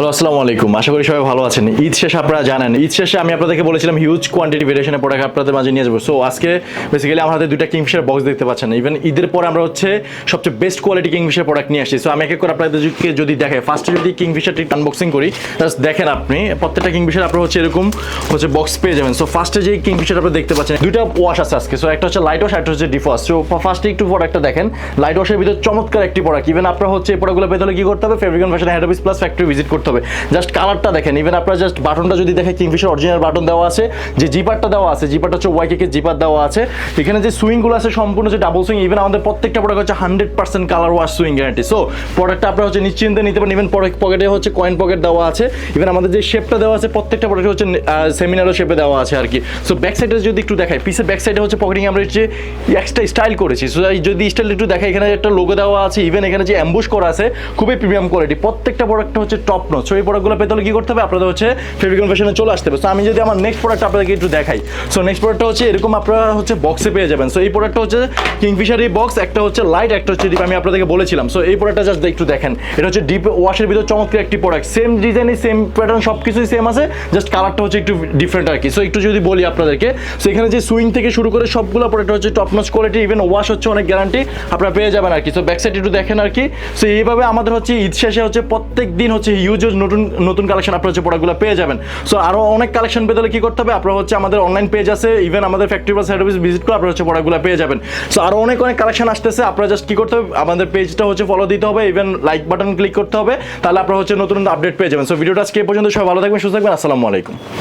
Hello, আসসালামু আলাইকুম। আশা করি সবাই ভালো আছেন। ঈদ শেষে আপনারা জানেন, ঈদ শেষে আমি আপনাদেরকে বলেছিলাম হিউজ কোয়ান্টিটি ভেরিয়েশনের প্রোডাক্ট আপনাদের মাঝে নিয়ে যাব। সো আজকে বেসিক্যালি আমার হাতে দুইটা কিংফিশার বক্স দেখতে পাচ্ছেন। ইভেন ঈদের পরে আমরা হচ্ছে সবচেয়ে বেস্ট কোয়ালিটি কিংফিশার প্রোডাক্ট নিয়ে আসছি। সো আমি এক এক করে আপনাদেরকে যদি দেখাই ফার্স্টে যদি কিংফিশারটি আনবক্সিং করি জাস্ট দেখেন আপনি, প্রত্যেকটা কিংফিশার আপনার হচ্ছে এরকম হচ্ছে বক্স পেয়ে যাবেন। সো ফার্স্টে যে কিংফিশার আপনি দেখতে পাচ্ছেন, দুইটা ওয়াশ আছে আজকে। সো একটা হচ্ছে লাইট ওয়াশ একটা হচ্ছে ডিফাস সো ফার্স্টে একটু প্রোডাক্টটা দেখেন। লাইট ওয়াশের ভিতরে চমৎকার একটি প্রোডাক্ট ইভেন আপনার হচ্ছে এই প্রোডাক্টগুলো পেতে হলে কি করতে হবে? Fabricon fashion head office plus factory visit করতে হবে। জাস্ট কালারটা দেখেন ইভেন আপনার জাস্ট বাটনটা যদি দেখেন কিংফিশার অরিজিনাল বাটন দেওয়া আছে, যে জিপারটা দেওয়া আছে জিপারটা হচ্ছে ওয়াইকে জিপার দেওয়া আছে। এখানে যে সুইংগুলো আছে, সম্পূর্ণ যে ডাবল সুইং ইভেন আমাদের প্রত্যেকটা প্রোডাক্ট হচ্ছে hundred percent colour wash sewing guarantee so প্রোডাক্টটা আপনার হচ্ছে নিশ্চিন্তে নিতে পারেন ইভেন পকেটে হচ্ছে কয়েন পকেট দেওয়া আছে। ইভেন আমাদের যে শেপটা দেওয়া আছে, প্রত্যেকটা প্রোডাক্ট হচ্ছে সেমিনারও শেপে দেওয়া আছে আর কি। সো ব্যাক সাইডে যদি একটু দেখাই পিসের ব্যাক সাইডে হচ্ছে পকেটিং আমরা হচ্ছে এক্সট্রা স্টাইল করেছি। সো যদি স্টাইল একটু দেখাই, এখানে একটা লোগো দেওয়া আছে ইভেন এখানে যে অ্যাম্বুশ করা আছে, খুবই প্রিমিয়াম কোয়ালিটি প্রত্যেকটা প্রোডাক্ট হচ্ছে টপ নচ সো এই প্রোডাক্টগুলো পেতে হলে কি করতে হবে? আপনাদের হচ্ছে ফেব্রিকন ফ্যাশনে চলে আসতে হবে। সো আমি যদি আমার নেক্সট প্রোডাক্ট আপনাদেরকে একটু দেখাই। সো নেক্সট প্রোডাক্টটা হচ্ছে এরকম আপনারা হচ্ছে বক্সে পেয়ে যাবেন। সো এই প্রোডাক্টটা হচ্ছে কিংফিশারি বক্স একটা হচ্ছে লাইট একটা হচ্ছে ডিপ আমি আপনাদেরকে বলেছিলাম। সো এই প্রোডাক্টটা জাস্ট একটু দেখেন। এটা হচ্ছে ডিপ ওয়াশের ভিতর চমৎকার একটি প্রোডাক্ট সেম ডিজাইনই সেম প্যাটার্ন সব কিছুই সেম আছে। জাস্ট কালারটা হচ্ছে একটু ডিফারেন্ট আর কি। সো একটু যদি বলি আপনাদেরকে। সো এখানে যে সুইং থেকে শুরু করে সবগুলো প্রোডাক্ট হচ্ছে top notch quality even wash হচ্ছে অনেক গ্যারান্টি আপনারা পেয়ে যাবেন আর কি। সো ব্যাক সাইড একটু দেখেন আর কি। সো এইভাবে আমাদের হচ্ছে ঈদ শেষে হচ্ছে প্রত্যেক দিন হচ্ছে হিউজ নতুন নতুন কালেকশন আপনার হচ্ছে প্রোডাক্টগুলো পেয়ে যাবেন। সো আরও অনেক কালেকশন পেতে হলে কি করতে হবে? আপনার হচ্ছে আমাদের অনলাইন পেজ আছে ইভেন আমাদের ফ্যাক্টরি বা সার্ভিস ভিজিট করে আপনার হচ্ছে প্রোডাক্টগুলো পেয়ে যাবেন। সো আরও অনেক অনেক কালেকশন আসতেছে, আপনারা জাস্ট কি করতে হবে? আমাদের পেজটা হচ্ছে ফলো দিতে হবে ইভেন লাইক বাটন ক্লিক করতে হবে, তাহলে আপনার হচ্ছে নতুন আপডেট পেয়ে যাবেন। সো ভিডিওটা আজকে পর্যন্ত, সবাই ভালো থাকবেন, সুস্থ থাকবেন, আসসালামু আলাইকুম।